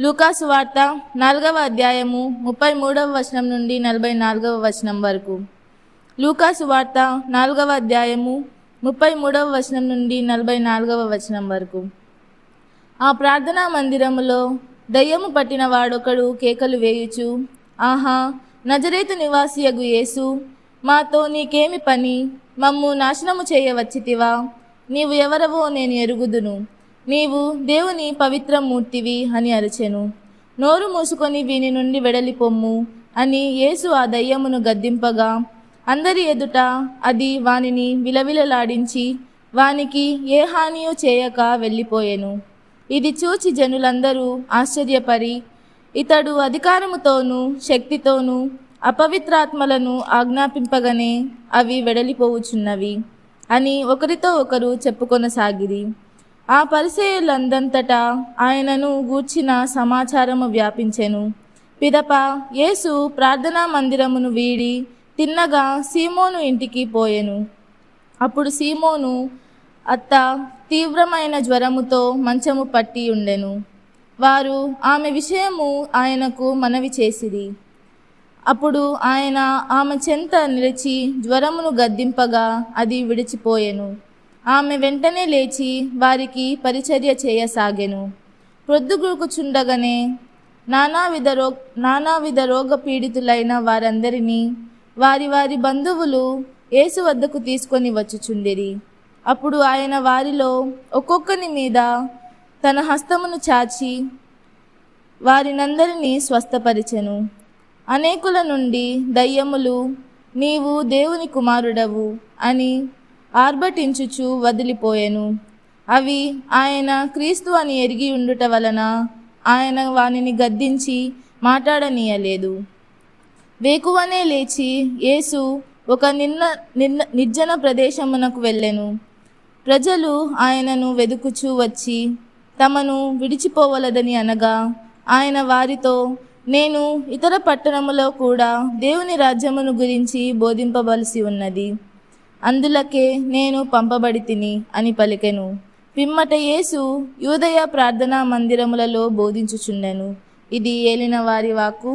లూకాసు వార్త నాలుగవ అధ్యాయము ముప్పై మూడవ వచనం నుండి నలభై నాలుగవ వచనం వరకు. లూకాసు వార్త నాలుగవ అధ్యాయము ముప్పై మూడవ వచనం నుండి నలభై నాలుగవ వచనం వరకు. ఆ ప్రార్థనా మందిరములో దయ్యము పట్టిన వాడొకడు కేకలు వేయుచు ఆహా నజరేతు నివాసియగు యేసు మాతో నీకేమి పని? మమ్ము నాశనము చేయవచ్చితివా? నీవు ఎవరవో నేను ఎరుగుదును. నీవు దేవుని పవిత్ర మూర్తివి అని అరిచెను. నోరు మూసుకొని వీని నుండి వెడలిపొమ్ము అని యేసు ఆ దయ్యమును గద్దింపగా అందరి ఎదుట అది వానిని విలవిలలాడించి వానికి ఏ హానియో చేయక వెళ్ళిపోయెను. ఇది చూచి జనులందరూ ఆశ్చర్యపరి ఇతడు అధికారముతోనూ శక్తితోనూ అపవిత్రాత్మలను ఆజ్ఞాపింపగనే అవి వెడలిపోవుచున్నవి అని ఒకరితో ఒకరు చెప్పుకొనసాగిరి. ఆ పరిచయులందంతటా ఆయనను గూర్చిన సమాచారము వ్యాపించెను. పిదప యేసు ప్రార్థనా మందిరమును వీడి తిన్నగా సీమోను ఇంటికి పోయెను. అప్పుడు సీమోను అత్త తీవ్రమైన జ్వరముతో మంచము పట్టి ఉండెను. వారు ఆమె విషయము ఆయనకు మనవి చేసిరి. అప్పుడు ఆయన ఆమె చెంత నిలిచి జ్వరమును గద్దింపగా అది విడిచిపోయెను. ఆమె వెంటనే లేచి వారికి పరిచర్య చేయసాగెను. ప్రొద్దుగుకుచుండగానే నానావిధ రో నానావిధ రోగ పీడితులైన వారందరినీ వారి వారి బంధువులు యేసు వద్దకు తీసుకొని వచ్చుచుండిరి. అప్పుడు ఆయన వారిలో ఒక్కొక్కని మీద తన హస్తమును చాచి వారినందరినీ స్వస్థపరిచెను. అనేకుల నుండి దయ్యములు నీవు దేవుని కుమారుడవు అని ఆర్భటించుచు వదిలిపోయెను. అవి ఆయన క్రీస్తు అని ఎరిగి ఉండుట వలన ఆయన వానిని గద్దించి మాట్లాడనీయలేదు. వేకువనే లేచి యేసు ఒక నిన్న నిన్న నిర్జన ప్రదేశమునకు వెళ్ళెను. ప్రజలు ఆయనను వెదుకుచూ వచ్చి తమను విడిచిపోవలదని అనగా ఆయన వారితో నేను ఇతర పట్టణములో కూడా దేవుని రాజ్యమును గురించి బోధింపవలసి ఉన్నది. అందులకే నేను పంపబడి తిని అని పలికెను. పిమ్మట యేసు యూదయ ప్రార్థనా మందిరములలో బోధించుచుండెను. ఇది ఏలిన వారి వాకు